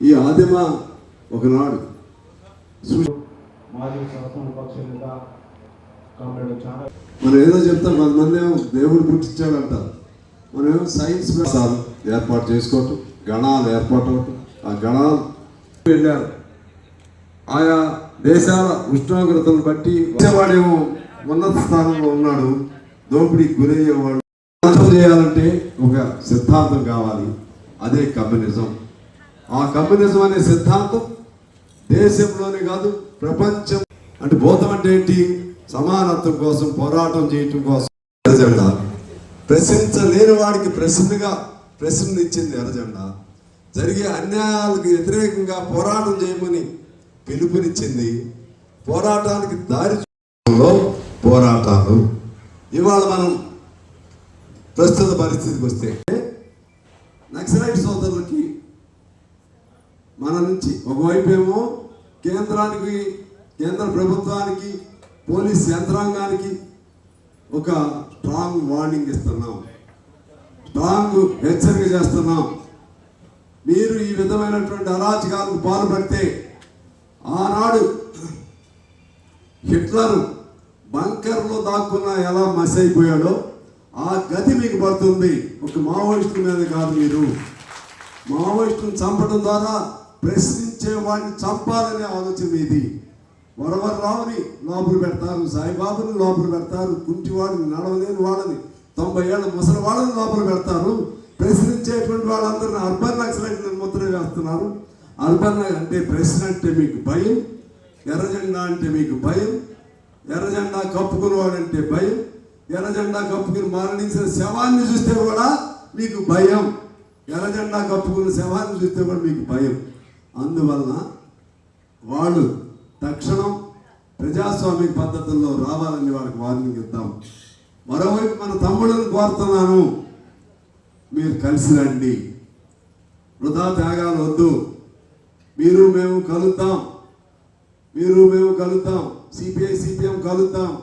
ఈ ఆదిమ ఒకనాడు మనం ఏదో చెప్తాం కొంతమంది ఏమో దేవుడు పుట్టించాడంటారు మనం ఏమో సైన్స్ ఏర్పాటు చేసుకోవటం గణాలు ఏర్పాటు అవటం ఆ గణాలు వెళ్ళారు. ఆయా దేశాల ఉష్ణోగ్రతను బట్టి వచ్చేవాడేమో ఉన్నత స్థానంలో ఉన్నాడు. దోపిడీకి గురయ్యేవాడు. చేయాలంటే ఒక సిద్ధాంతం కావాలి. అదే కమ్యూనిజం. ఆ కమ్యూనిజం అనే సిద్ధాంతం దేశంలోనే కాదు ప్రపంచం. అంటే బోధం అంటే ఏంటి? సమానత్వం కోసం పోరాటం చేయటం కోసం. ఎర్రజెండా. ప్రశ్నించలేని వాడికి ప్రశ్నగా ప్రశ్న ఇచ్చింది ఎర్రజెండా. జరిగే అన్యాయాలకు వ్యతిరేకంగా పోరాటం చేయమని పిలుపునిచ్చింది. పోరాటానికి దారి పోరాటాలు. ఇవాళ మనం ప్రస్తుత పరిస్థితికి వస్తే నక్సలైట్ సోదరులకి మన నుంచి ఒకవైపేమో కేంద్రానికి కేంద్ర ప్రభుత్వానికి పోలీస్ యంత్రాంగానికి ఒక స్ట్రాంగ్ వార్నింగ్ ఇస్తున్నాం. స్ట్రాంగ్ హెచ్చరిక చేస్తున్నాం. మీరు ఈ విధమైనటువంటి అరాచకాలకు పాల్పడితే ఆనాడు హిట్లర్ బంకర్లో దాక్కున్న ఎలా మస్ అయిపోయాడో ఆ గతి మీకు పడుతుంది. ఒక మావోయిస్టు మీద కాదు మీరు. మావోయిస్టును చంపడం ద్వారా ప్రశ్నించే వాడిని చంపాలనే ఆలోచన మీది. వరవరరావుని లోపల పెడతారు సాయిబాబుని లోపల పెడతారు కుంటివాడిని నడవలేని వాళ్ళని తొంభై ఏళ్ళ ముసలి వాళ్ళని లోపల పెడతారు. ప్రశ్నించేటువంటి వాళ్ళందరిని అర్బన్ నక్సలైట్ ముద్ర వేస్తున్నారు. అర్బన్ అంటే ప్రెసిడెంట్ అంటే మీకు భయం ఎర్రజెండా అంటే మీకు భయం ఎర్రజెండా కప్పుకునేవాడంటే భయం ఎర్రజెండా కప్పుకుని మరణించిన శవాన్ని చూస్తే కూడా మీకు భయం. ఎర్రజెండా కప్పుకున్న శవాన్ని చూస్తే కూడా మీకు భయం. అందువలన వాళ్ళు తక్షణం ప్రజాస్వామిక పద్ధతుల్లో రావాలని వాళ్ళకి వార్నింగ్ ఇద్దాం. మరోవైపు మన తమ్ముళ్ళని కోరుతున్నాను. మీరు కలిసి రండి. వృధా త్యాగాలు వద్దు. మీరు మేము కలుద్దాం. మీరు మేము కలుద్దాం. సిపిఐ సిపిఎం కలుద్దాం.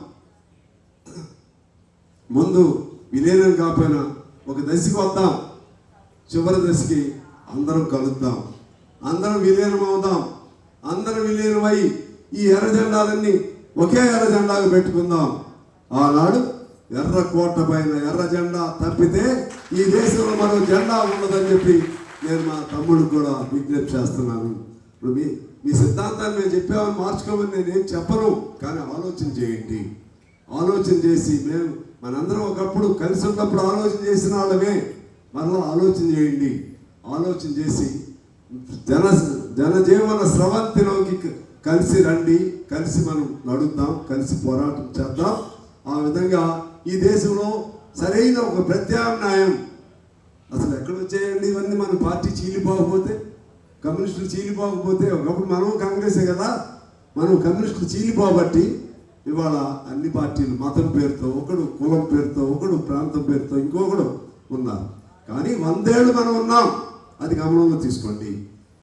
ముందు విలీనం కాకపోయినా ఒక దశకి వద్దాం. చివరి దశకి అందరం కలుద్దాం. అందరం విలీనం అవుదాం. అందరం విలీనమై ఈ ఎర్ర జెండాలన్నీ ఒకే ఎర్ర జెండాగా పెట్టుకుందాం. ఆనాడు ఎర్ర కోట పైన ఎర్ర జెండా తప్పితే ఈ దేశంలో మనం జెండా ఉండదని చెప్పి నేను మా తమ్ముడు కూడా విజ్ఞప్తి చేస్తున్నాను. ఇప్పుడు మీ మీ సిద్ధాంతాన్ని మేము చెప్పామని మార్చుకోమని నేనేం చెప్పను కానీ ఆలోచన చేయండి. ఆలోచన చేసి మేము మనందరం ఒకప్పుడు కలిసి ఉన్నప్పుడు ఆలోచన చేసిన వాళ్ళమే. మరలా ఆలోచన చేయండి. ఆలోచన చేసి జన జనజీవన స్రవంతిలోకి కలిసి రండి. కలిసి మనం నడుద్దాం కలిసి పోరాటం చేద్దాం. ఆ విధంగా ఈ దేశంలో సరైన ఒక ప్రత్యామ్నాయం అసలు ఎక్కడ వచ్చేయండి ఇవన్నీ మన పార్టీ చీలిపోకపోతే కమ్యూనిస్టులు చీలిపోకపోతే ఒకప్పుడు మనం కాంగ్రెసే కదా మనం కమ్యూనిస్టులు చీలిపోబట్టి ఇవాళ అన్ని పార్టీలు మతం పేరుతో ఒకడు కులం పేరుతో ఒకడు ప్రాంతం పేరుతో ఇంకొకడు ఉన్నారు. కానీ వందేళ్ళు మనం ఉన్నాం. అది గమనంలో తీసుకోండి.